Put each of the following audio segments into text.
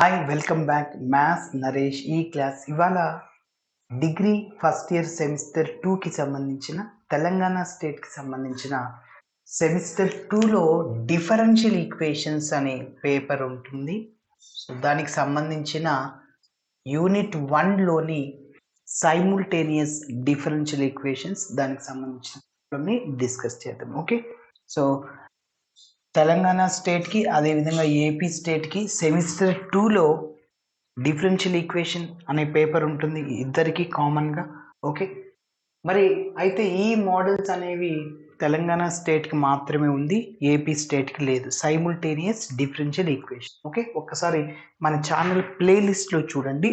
Hi welcome back maths Naresh ఈ class ఇవాళ degree first year semester టూకి సంబంధించిన తెలంగాణ స్టేట్కి సంబంధించిన సెమిస్టర్ టూలో డిఫరెన్షియల్ ఈక్వేషన్స్ అనే పేపర్ ఉంటుంది. సో దానికి సంబంధించిన యూనిట్ వన్లోని సైముల్టేనియస్ డిఫరెన్షియల్ ఈక్వేషన్స్ దానికి సంబంధించిన డిస్కస్ చేద్దాం. ఓకే సో తెలంగాణ స్టేట్కి అదేవిధంగా ఏపీ స్టేట్కి సెమిస్టర్ టూలో డిఫరెన్షియల్ ఈక్వేషన్ అనే పేపర్ ఉంటుంది ఇద్దరికి కామన్గా ఓకే? మరి అయితే ఈ మోడల్స్ అనేవి తెలంగాణ స్టేట్కి మాత్రమే ఉంది ఏపీ స్టేట్కి లేదు. Simultaneous differential equation okay? ఒక్కసారి మన ఛానల్ ప్లేలిస్ట్లో చూడండి.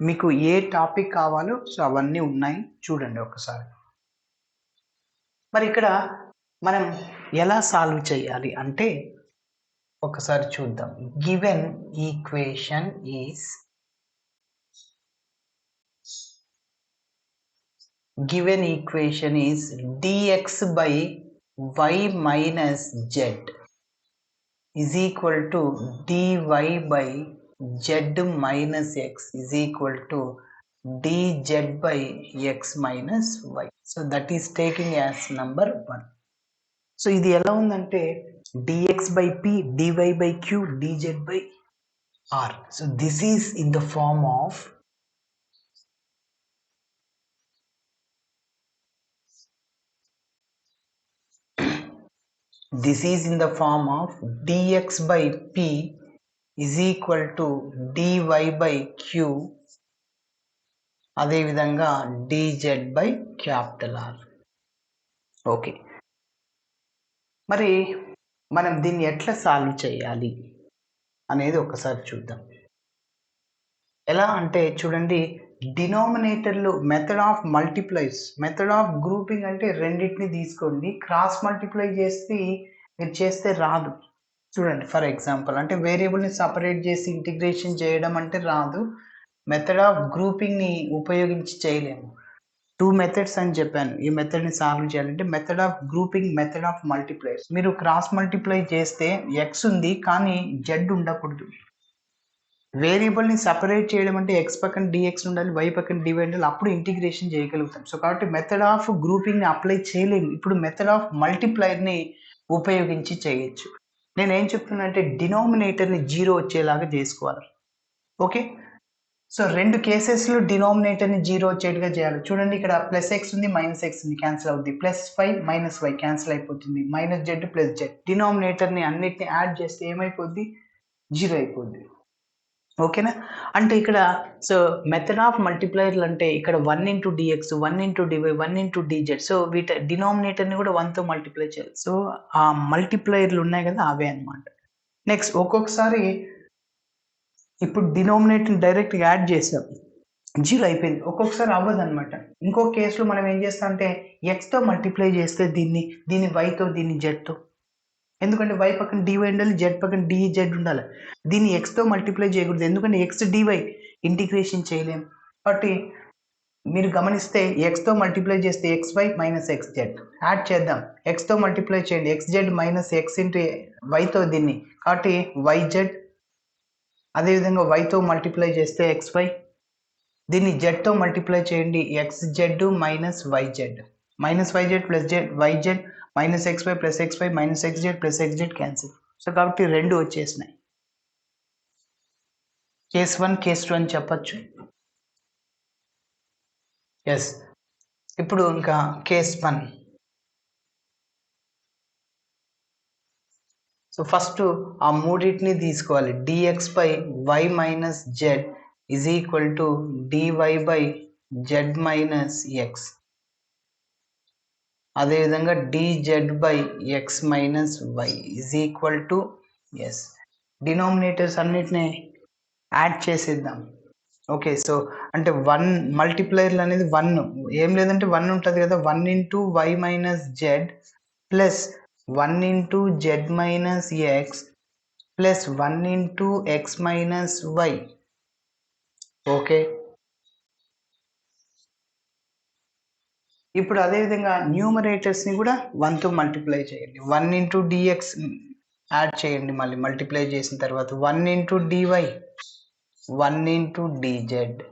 మీకు ఏ టాపిక్ కావాలో సో అవన్నీ ఉన్నాయి. చూడండి ఒకసారి మరి ఇక్కడ మనం ఎలా సాల్వ్ చేయాలి అంటే ఒకసారి చూద్దాం given equation is given equation is dx by y minus z is equal to dy by z minus x is equal to dz by x minus y. So that is taking as number 1. So ఇది ఎలా ఉందంటే dx by p dy by q dz by r so this is in the form of this is in the form of dx by p is equal to dy by q అదేవిధంగా dz by capital r okay మరి మనం దీన్ని ఎట్లా solve చేయాలి అనేది ఒకసారి చూద్దాం. ఎలా అంటే చూడండి డినామినేటర్లో method of multipliers method of grouping అంటే రెండింటిని తీసుకోండి. క్రాస్ మల్టిప్లై చేస్తే మీరు చేస్తే రాదు. చూడండి ఫర్ ఎగ్జాంపుల్ అంటే వేరియబుల్ని సపరేట్ చేసి ఇంటిగ్రేషన్ చేయడం అంటే రాదు. మెథడ్ ఆఫ్ గ్రూపింగ్ని ఉపయోగించి చేయలేము. టూ మెథడ్స్ అని చెప్పాను. ఈ మెథడ్ని సాల్వ్ చేయాలంటే method of grouping method of multipliers మీరు క్రాస్ మల్టిప్లై చేస్తే ఎక్స్ ఉంది కానీ జెడ్ ఉండకూడదు. వేరియబుల్ని సపరేట్ చేయడం అంటే ఎక్స్ పక్కన డిఎక్స్ ఉండాలి వై పక్కన డివై ఉండాలి అప్పుడు ఇంటిగ్రేషన్ చేయగలుగుతాం. సో కాబట్టి మెథడ్ ఆఫ్ గ్రూపింగ్ని అప్లై చేయలేము. ఇప్పుడు మెథడ్ ఆఫ్ మల్టిప్లైర్ని ఉపయోగించి చేయొచ్చు. నేను ఏం చెప్తున్నా అంటే డినామినేటర్ని జీరో వచ్చేలాగా చేసుకోవాలి. ఓకే సో రెండు కేసెస్లో డినామినేటర్ని జీరో వచ్చేట్టుగా చేయాలి. చూడండి ఇక్కడ ప్లస్ ఎక్స్ ఉంది మైనస్ ఎక్స్ ఉంది క్యాన్సిల్ అవుతుంది plus five minus y cancel అయిపోతుంది. మైనస్ జెడ్ ప్లస్ జెడ్ డినామినేటర్ని అన్నిటిని యాడ్ చేస్తే ఏమైపోద్ది? జీరో అయిపోద్ది. ఓకేనా? అంటే ఇక్కడ సో మెథడ్ ఆఫ్ మల్టిప్లైర్లు అంటే ఇక్కడ one into dx one into dy one into dz so వీటి డినామినేటర్ని కూడా వన్తో మల్టిప్లై చేయాలి. సో ఆ మల్టిప్లైర్లు ఉన్నాయి కదా అవే అనమాట నెక్స్ట్ ఒక్కొక్కసారి ఇప్పుడు డినామినేటర్ డైరెక్ట్గా యాడ్ చేసాం. జీరో అయిపోయింది. ఒక్కొక్కసారి అవ్వదు అనమాట ఇంకో కేసులో మనం ఏం చేస్తాం అంటే ఎక్స్తో మల్టిప్లై చేస్తే దీన్ని దీన్ని వైతో దీన్ని జెడ్తో ఎందుకంటే వై పక్కన డివై ఉండాలి జెడ్ పక్కన డిజెడ్ ఉండాలి. దీన్ని ఎక్స్తో మల్టిప్లై చేయకూడదు. ఎందుకంటే ఎక్స్ డివై ఇంటిగ్రేషన్ చేయలేం. కాబట్టి మీరు గమనిస్తే ఎక్స్తో మల్టిప్లై చేస్తే x y minus x z add చేద్దాం. ఎక్స్తో మల్టిప్లై చేయండి. X z minus x into వైతో దీన్ని. కాబట్టి వై జెడ్ అదేవిధంగా వైతో మల్టిప్లై చేస్తే ఎక్స్ వై దీన్ని జెడ్తో మల్టిప్లై చేయండి. X z minus y z minus y z plus z y z minus x y plus x y minus x z plus x z cancel so కాబట్టి రెండు వచ్చేసినాయి. Case one case two అని చెప్పచ్చు. Yes ఇప్పుడు ఇంకా case one so first ఆ మూడింటిని తీసుకోవాలి. D X by Y minus Z is equal to D Y by Z minus X అదేవిధంగా D Z by X minus Y is equal to S denominators అన్నిటిని add చేసేద్దాం. Okay so అంటే one మల్టిప్లైర్లు అనేది one ఏం లేదంటే one ఉంటుంది కదా one into Y minus Z plus one into Z minus X plus one into X minus Y. Okay. ఇప్పుడు అదేవిధంగా న్యూమరేటర్స్ని కూడా వన్తో మల్టిప్లై చేయండి. One into D X add చేయండి మళ్ళీ మల్టిప్లై చేసిన తర్వాత. One into dy one into dz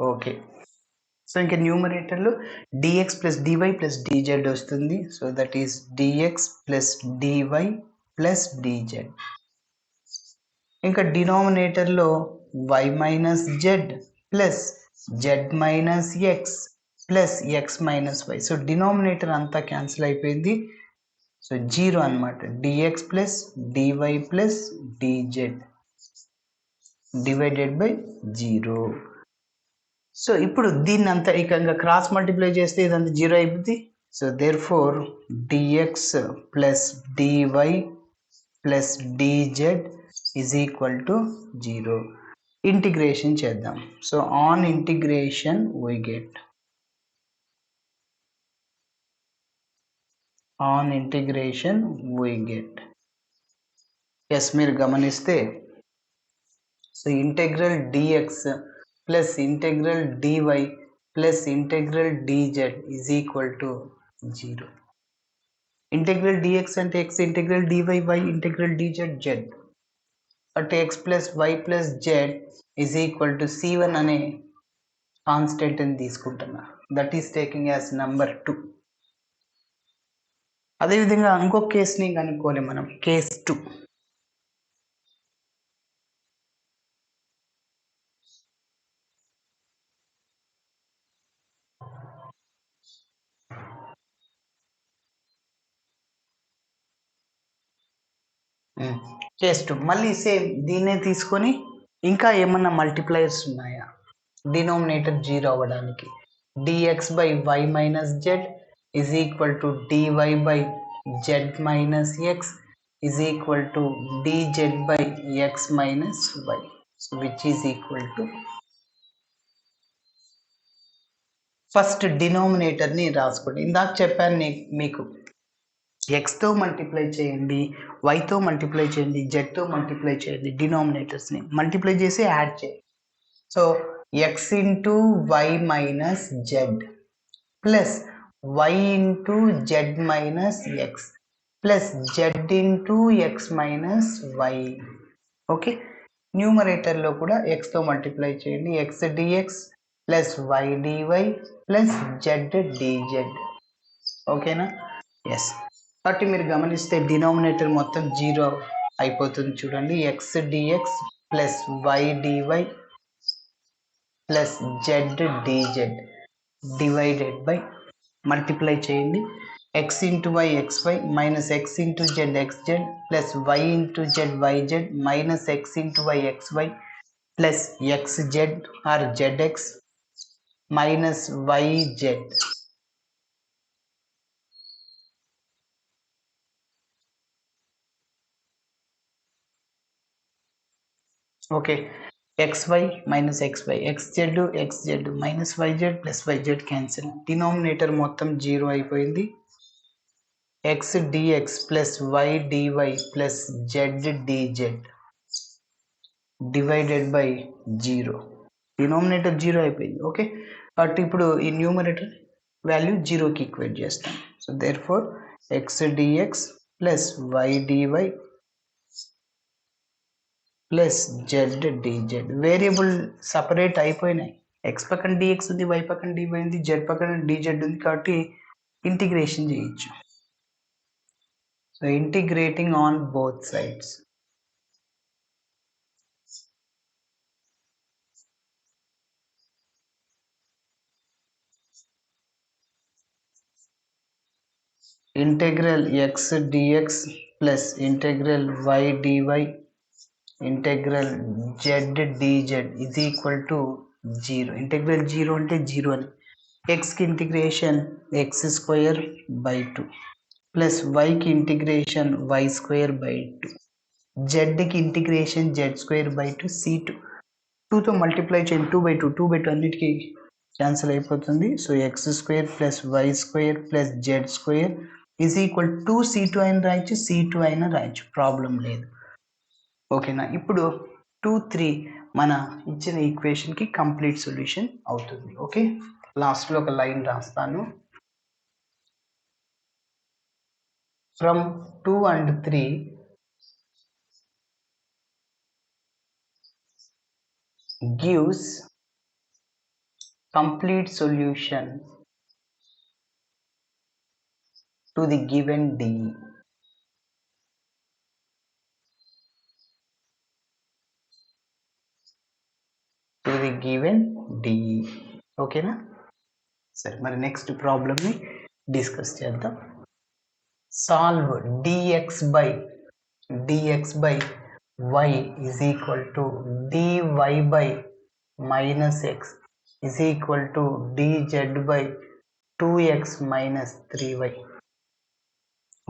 okay. So ఇంకా న్యూమరేటర్లో dx plus dy plus dz వస్తుంది. So that is dx plus dy plus dz ఇంకా డినామినేటర్లో y minus z plus z minus x plus x minus y so denominator అంతా cancel అయిపోయింది. So zero అనమాట dx plus dy plus dz divided by zero so ఇప్పుడు దీన్ని అంతా ఇక ఇంకా cross multiply చేస్తే ఇదంతా జీరో అయిపోద్ది. So therefore dx plus dy plus dz is equal to zero integration చేద్దాం. So on integration we get on integration we get as మీరు గమనిస్తే so integral dx plus integral dy plus integral dz is equal to zero integral dx అంటే x integral dy y integral dz z అంటే x plus y plus z is equal to c one అనే కాన్స్టెంట్ని తీసుకుంటున్నా. That is taking as number two అదేవిధంగా ఇంకొక కేసుని కనుక్కోవాలి మనం. Case two Hmm. జస్ట్ మళ్ళీ సేమ్ దీన్నే తీసుకొని ఇంకా ఏమన్నా మల్టిప్లైయర్స్ ఉన్నాయా? డినోమినేటర్ జీరో అవ్వడానికి. D x by y minus z is equal to d y by z minus x is equal to d z by x minus y so which is equal to first డినోమినేటర్ని రాసుకోండి. ఇందాక చెప్పాను మీకు ఎక్స్తో multiply చేయండి వైతో multiply చేయండి జెడ్తో multiply చేయండి డినామినేటర్స్ని multiply చేసి యాడ్ చేయండి. So X into Y minus Z plus Y into Z minus X plus Z into X minus Y okay న్యూమరేటర్లో కూడా ఎక్స్తో మల్టిప్లై చేయండి. X D X plus Y D Y plus Z D Z ఓకేనా yes కాబట్టి మీరు గమనిస్తే denominator మొత్తం zero అయిపోతుంది చూడండి. X d x plus y d y plus z d z divided by multiply చేయండి. X into y x y minus x into Z X Z plus Y into Z Y Z minus X into Y X Y plus X Z or Z X minus Y Z okay. X Y minus X Y X Z X Z minus Y Z plus Y Z cancel denominator మొత్తం zero అయిపోయింది. X D X plus y d y plus z d z divided by zero. Denominator zero అయిపోయింది. Okay. But ఇప్పుడు ఈ numerator value జీరోకి equate చేస్తాం. So for X D X plus Y D Y plus Z D Z variable separate అయిపోయినాయి. X పక్కన dx ఉంది why పక్కన DY ఉంది జెడ్ పక్కన డిజెడ్ ఉంది కాబట్టి ఇంటిగ్రేషన్ చేయొచ్చు. So integrating on both sides integral X D X plus integral Y D Y integral Z D Z is equal to zero integral zero అంటే zero అని. ఎక్స్కి integration x square by two. Plus వైకి integration y square by two. జెడ్కి integration z square by two C two. టూతో multiply చేయండి. Two by two two by two అన్నిటికీ cancel అయిపోతుంది. So X square plus Y square plus Z square is equal to two C two రాయొచ్చు C two అయినా రాయొచ్చు. Problem లేదు. ఓకేనా? ఇప్పుడు టూ త్రీ మన ఇచ్చిన ఈక్వేషన్కి కంప్లీట్ సొల్యూషన్ అవుతుంది. ఓకే? లాస్ట్లో ఒక లైన్ రాస్తాను. From two and three gives complete solution to the given d. To the given d ఓకేనా సరే మరి నెక్స్ట్ ప్రాబ్లమ్ని డిస్కస్ చేద్దాం. Solve d x by d x by y is equal to d y by minus x is equal to d z by two x minus three y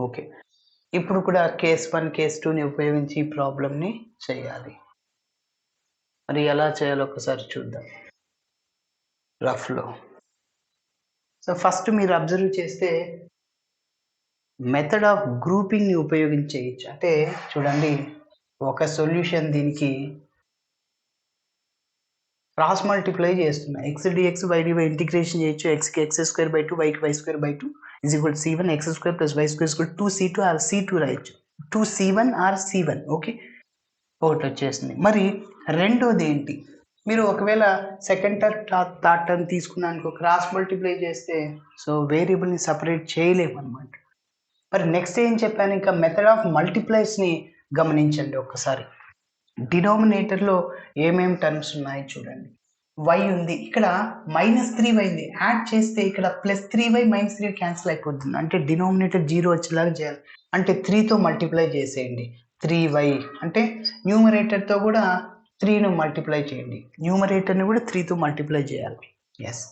okay ఇప్పుడు కూడా case one case టూని ఉపయోగించి ఈ ప్రాబ్లమ్ని చేయాలి. మరి ఎలా చేయాలో ఒకసారి చూద్దాం. రఫ్లో సో ఫస్ట్ మీరు అబ్జర్వ్ చేస్తే మెథడ్ ఆఫ్ గ్రూపింగ్ని ఉపయోగించేయచ్చు. అంటే చూడండి ఒక సొల్యూషన్ దీనికి క్రాస్ మల్టిప్లై చేస్తున్నా. X d x y d y integration చేయొచ్చు. ఎక్స్కి x square by two వైకి y square by two is equal c one x square plus y square square two c two or c two రాయొచ్చు. Two c one or c one okay ఒకటి వచ్చేసింది. మరి రెండోది ఏంటి మీరు ఒకవేళ second term third term తీసుకున్నానుకో cross multiply చేస్తే సో వేరియబుల్ని సపరేట్ చేయలేము అనమాట మరి నెక్స్ట్ ఏం చెప్పాను? ఇంకా మెథడ్ ఆఫ్ మల్టిప్లైస్ని గమనించండి ఒక్కసారి. డినామినేటర్లో ఏమేమి టర్మ్స్ ఉన్నాయో చూడండి. వై ఉంది. ఇక్కడ మైనస్ త్రీ వై ఉంది. యాడ్ చేస్తే ఇక్కడ plus three Y minus three cancel అయిపోతుంది. అంటే డినామినేటర్ జీరో వచ్చేలాగా చేయాలి. అంటే త్రీతో మల్టిప్లై చేసేయండి. త్రీ వై అంటే న్యూమరేటర్తో కూడా త్రీను మల్టిప్లై చేయండి. న్యూమరేటర్ని కూడా త్రీతో మల్టిప్లై చేయాలి. ఎస్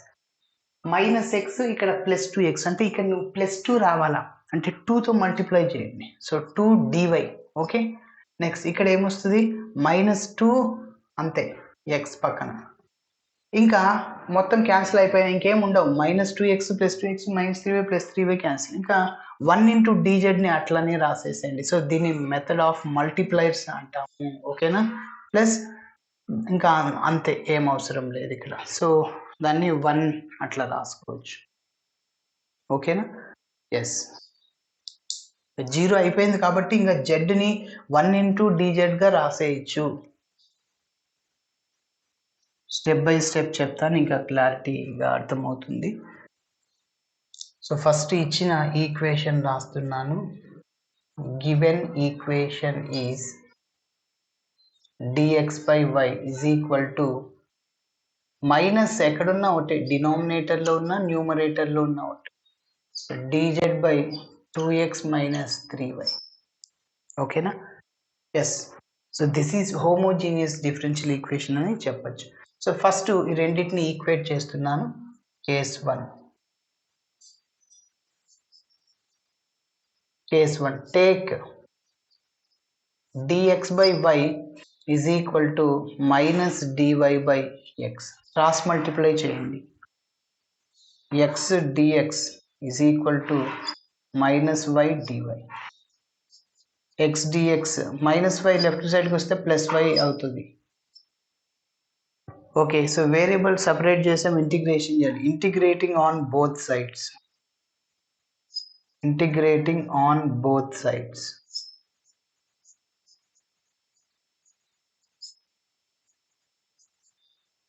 మైనస్ ఎక్స్ ఇక్కడ ప్లస్ టూ ఎక్స్ అంటే ఇక్కడ నువ్వు ప్లస్ టూ రావాలా? అంటే టూతో మల్టిప్లై చేయండి. So two d y okay next ఇక్కడ ఏమొస్తుంది? మైనస్ టూ అంతే. ఎక్స్ పక్కన. ఇంకా మొత్తం క్యాన్సిల్ అయిపోయినా ఇంకేం ఉండవు. Minus two x plus two x minus three y plus three y cancel ఇంకా వన్ ఇంటూ డీజెడ్ని అట్లనే రాసేసేయండి. సో దీన్ని మెథడ్ ఆఫ్ మల్టిప్లైర్స్ అంటాము. ఓకేనా? ప్లస్ ఇంకా అంతే ఏం అవసరం లేదు ఇక్కడ. సో దాన్ని వన్ అట్లా రాసుకోవచ్చు. ఓకేనా? ఎస్ జీరో అయిపోయింది కాబట్టి ఇంకా జెడ్ని వన్ ఇంటూ డీజెడ్గా రాసేయచ్చు. స్టెప్ బై స్టెప్ చెప్తాను ఇంకా క్లారిటీగా అర్థమవుతుంది. సో ఫస్ట్ ఇచ్చిన ఈక్వేషన్ రాస్తున్నాను. Given equation is d x by y is equal to minus ఎక్కడున్నా ఒకటి డినామినేటర్లో ఉన్న న్యూమరేటర్లో ఉన్న ఒకటి. So d z by two x minus three y ఓకేనా yes so this is homogeneous differential equation అని చెప్పచ్చు. సో ఫస్ట్ ఈ రెండింటిని ఈక్వేట్ చేస్తున్నాను. Case one case one take d x by y is equal to minus dy by x cross multiply చేయండి. X dx is equal to minus y d y x d x minus y left సైడ్కి వస్తే plus why అవుతుంది. Okay so variable separate చేసాం integration చేయాలి integrating on both sides integrating on both sides.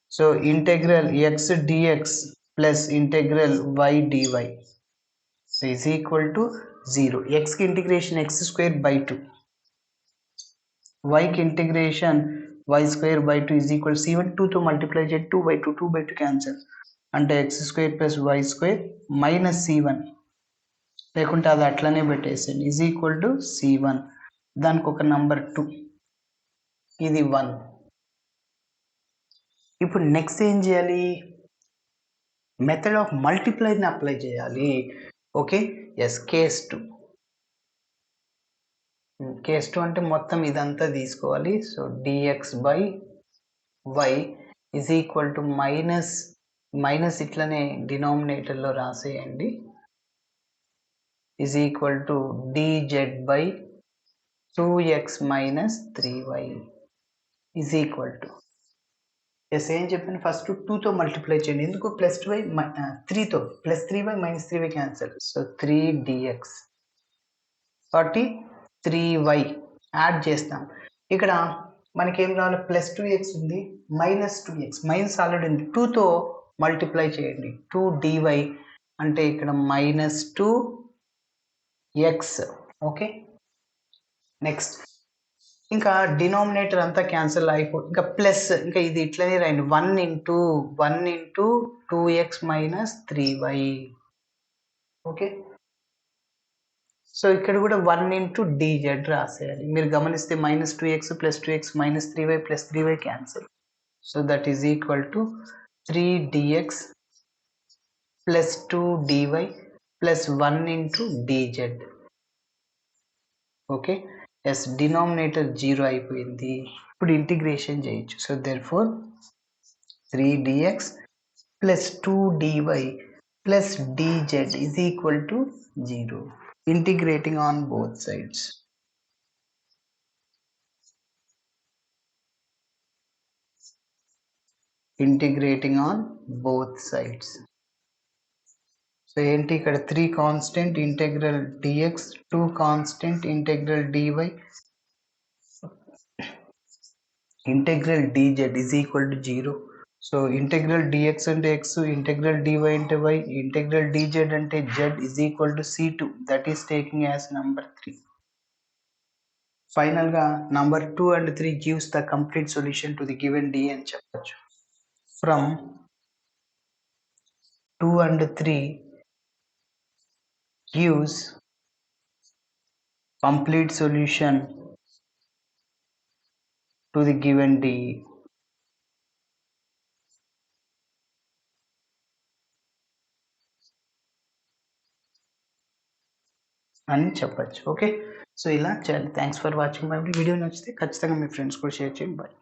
So integral x dx plus integral y dy. So is equal to 0 x integration x square by 2 y integration y square by 2 is equal to c1 2 to multiply j 2 by 2 2 by 2 cancel. And x square plus y square minus c1 లేకుంటే అది అట్లనే పెట్టేసేయండి. Is equal to c one దానికి ఒక number two ఇది one ఇప్పుడు next ఏం చేయాలి? మెథడ్ ఆఫ్ మల్టిప్లైని అప్లై చేయాలి. Okay yes case two case two అంటే మొత్తం ఇదంతా తీసుకోవాలి. So d x by y is equal to minus minus ఇట్లనే డినామినేటర్లో రాసేయండి. Is equal to d z by two x minus three y is equal to yes ఏం చెప్పాను? First టూతో multiply చేయండి. ఎందుకు? Plus two y త్రీతో plus three y minus three y cancel so three d x కాబట్టి three y add చేస్తాం. ఇక్కడ మనకేం కావాలి? ప్లస్ టూ ఎక్స్ ఉంది. Minus two x minus already ఉంది. టూతో మల్టిప్లై చేయండి. టూ డివై అంటే ఇక్కడ minus two x okay next ఇంకా డినామినేటర్ అంతా క్యాన్సిల్ అయిపో ఇంకా ప్లస్ ఇంకా ఇది ఇట్లనే రాయండి. One into one into two x minus three y okay so ఇక్కడ కూడా వన్ ఇంటూ డీజెడ్ రాసేయాలి. మీరు గమనిస్తే minus two x plus two x minus three y plus three y cancel so that is equal to three d x plus two d y plus one into d z okay yes denominator zero అయిపోయింది. ఇప్పుడు integration చేయొచ్చు. So therefore three d x plus two d y plus d z is equal to zero integrating on both sides integrating on both sides so ఏంటి ఇక్కడ three constant integral d x two constant integral d y integral d z is equal to zero so integral d x అంటే x integral DY అంటే y integral dz అంటే z is equal to c two that is taking as number three ఫైనల్గా number two and three gives the complete solution to the given d అని చెప్పచ్చు. From two and three gives complete solution to the given D. అని చెప్పచ్చు okay so ఇలా చేయాలి thanks for watching my video నచ్చితే ఖచ్చితంగా మీ ఫ్రెండ్స్ కూడా షేర్ చేయండి. బాయ్